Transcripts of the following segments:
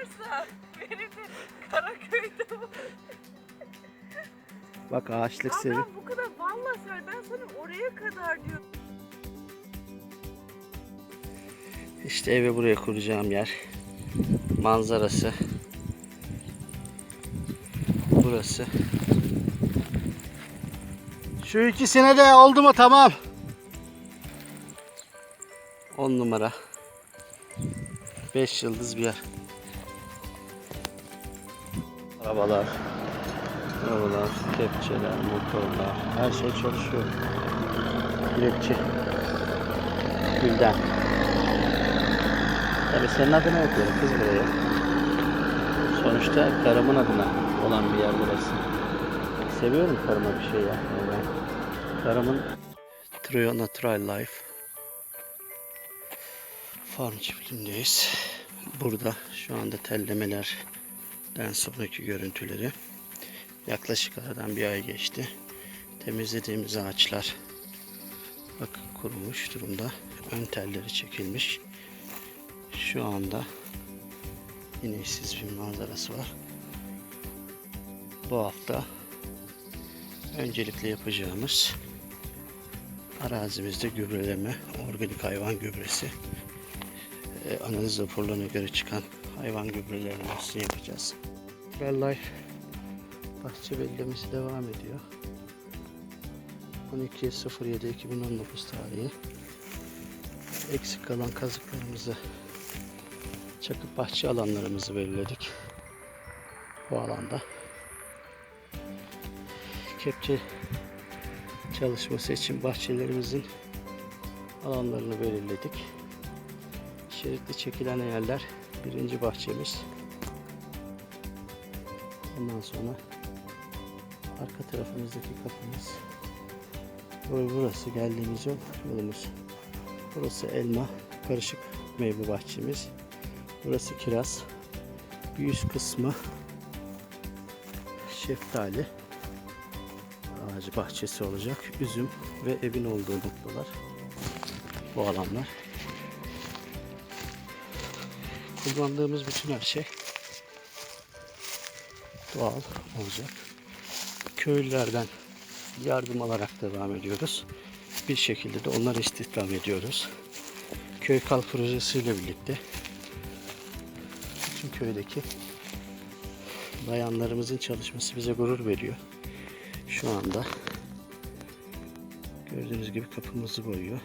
varsa benim de Karaköy'de var. Bak ağaçlık sevi. ben bu kadar vallahi söyle ben sana oraya kadar diyorum. İşte evi buraya kuracağım yer. Manzarası. Burası. Şu ikisine de oldu mu tamam. 10 numara. 5 yıldız bir yer. Arabalar. Arabalar, kepçeler, motorlar. Her şey çalışıyor. Dilekçi. Gülden. Tabii senin adına yapıyorum kız burayı. Sonuçta karımın adına olan bir yer burası. Seviyorum karıma bir şey yapmayı ben. Karımın Trio Natural Life Farm çiftliğindeyiz. Burada şu anda tellemelerden sonraki görüntüleri. Yaklaşık aradan bir ay geçti. Temizlediğimiz ağaçlar bak kurumuş durumda. Ön telleri çekilmiş. Şu anda ineksiz bir manzarası var. Bu hafta öncelikle yapacağımız arazimizde gübreleme, organik hayvan gübresi, e, analiz raporlarına göre çıkan hayvan gübrelerini nasıl yapacağız. Life bahçe bellemesi devam ediyor. 12.07.2019 tarihi eksik kalan kazıklarımızı çakıp bahçe alanlarımızı belirledik. Bu alanda. Kepçe çalışması için bahçelerimizin alanlarını belirledik. Şeritli çekilen yerler birinci bahçemiz. Ondan sonra arka tarafımızdaki kapımız. Ve burası geldiğimiz yol yolumuz. Burası elma karışık meyve bahçemiz. Burası kiraz. Üst kısmı şeftali ağacı bahçesi olacak. Üzüm ve evin olduğu noktalar. Bu alanlar. Kullandığımız bütün her şey doğal olacak. Köylülerden yardım alarak devam ediyoruz. Bir şekilde de onları istihdam ediyoruz. Köy Kal projesiyle birlikte bütün köydeki bayanlarımızın çalışması bize gurur veriyor. Şu anda gördüğünüz gibi kapımızı boyuyor.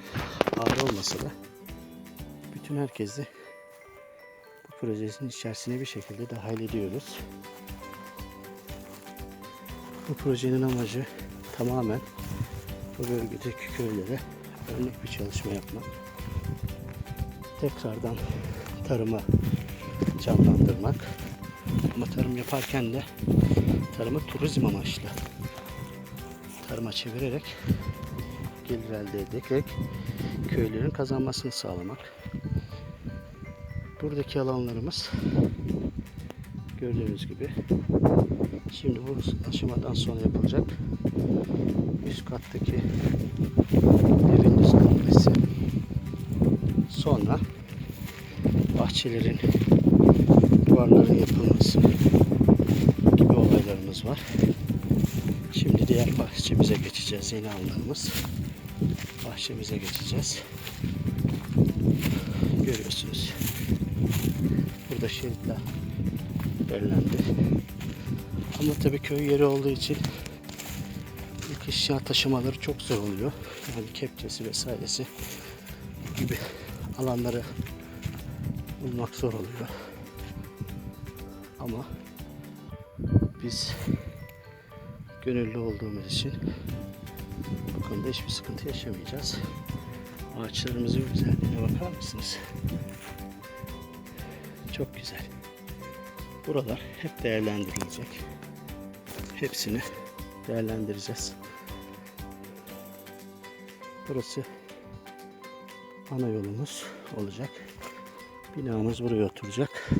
Ağır olmasa da bütün herkesi bu projenin içerisine bir şekilde dahil ediyoruz. Bu projenin amacı tamamen bu bölgedeki köylere örnek bir çalışma yapmak. Tekrardan tarıma canlandırmak. Ama tarım yaparken de tarımı turizm amaçlı tarıma çevirerek gelir elde ederek köylerin kazanmasını sağlamak. Buradaki alanlarımız gördüğünüz gibi şimdi bu aşamadan sonra yapılacak üst kattaki evin üst sonra bahçelerin duvarların yapılması gibi olaylarımız var. Şimdi diğer bahçemize geçeceğiz. Yeni aldığımız bahçemize geçeceğiz. Görüyorsunuz. Burada şeritler belirlendi. Ama tabii köy yeri olduğu için ilk eşya taşımaları çok zor oluyor. Yani kepçesi vesairesi gibi alanları bulmak zor oluyor. Ama biz gönüllü olduğumuz için bu konuda hiçbir sıkıntı yaşamayacağız. Ağaçlarımızın güzelliğine bakar mısınız? Çok güzel. Buralar hep değerlendirilecek. Hepsini değerlendireceğiz. Burası ana yolumuz olacak. Binamız buraya oturacak.